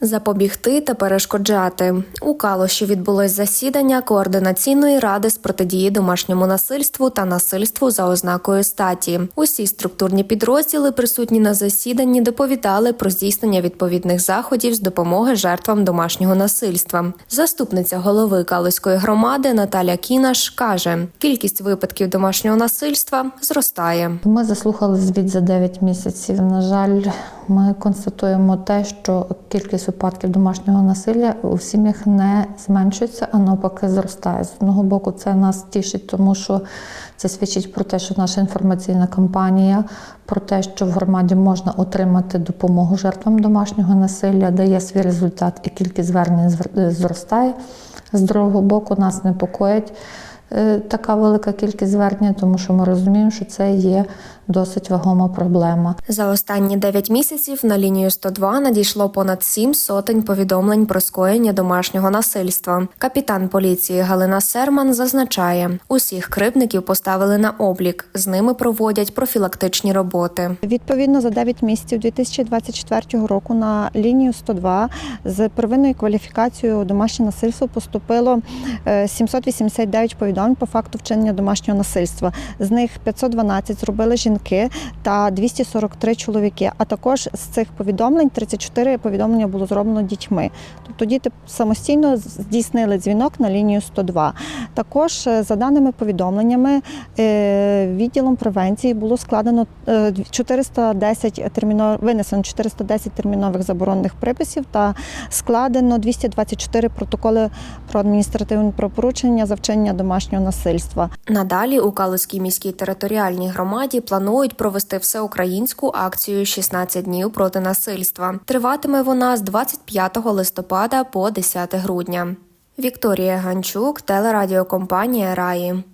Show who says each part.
Speaker 1: Запобігти та перешкоджати у Калуші відбулось засідання координаційної ради з протидії домашньому насильству та насильству за ознакою статі. Усі структурні підрозділи, присутні на засіданні, доповідали про здійснення відповідних заходів з допомоги жертвам домашнього насильства. Заступниця голови Калуської громади Наталя Кінаш каже: кількість випадків домашнього насильства зростає.
Speaker 2: Ми заслухали звіт за 9 місяців. На жаль, ми констатуємо те, що кількість випадків домашнього насилля у сім'ях не зменшується, а навпаки зростає. З одного боку, це нас тішить, тому що це свідчить про те, що наша інформаційна кампанія про те, що в громаді можна отримати допомогу жертвам домашнього насилля, дає свій результат, і кількість звернень зростає. З другого боку, нас непокоїть така велика кількість звернень, тому що ми розуміємо, що це є досить вагома проблема.
Speaker 1: За останні 9 місяців на лінію 102 надійшло понад сім сотень повідомлень про скоєння домашнього насильства. Капітан поліції Галина Серман зазначає, усіх кривдників поставили на облік. З ними проводять профілактичні роботи.
Speaker 3: Відповідно, за 9 місяців 2024 року на лінію 102 з первинною кваліфікацією домашнє насильство поступило е, 789 повідомлень по факту вчинення домашнього насильства. З них 512 зробили жінки та 243 чоловіки. А також з цих повідомлень 34 повідомлення було зроблено дітьми. Тобто діти самостійно здійснили дзвінок на лінію 102. Також е, за даними повідомленнями е, відділом превенції було складено е, 410 терміно... винесено 410 термінових заборонених приписів та складено 224 протоколи про адміністративне правопорушення за вчинення домашнього насильства.
Speaker 1: Надалі у Калузькій міській територіальній громаді планують провести всеукраїнську акцію «16 днів проти насильства. Триватиме вона з 25 листопада по 10 грудня. Вікторія Ганчук, телерадіокомпанія Раї.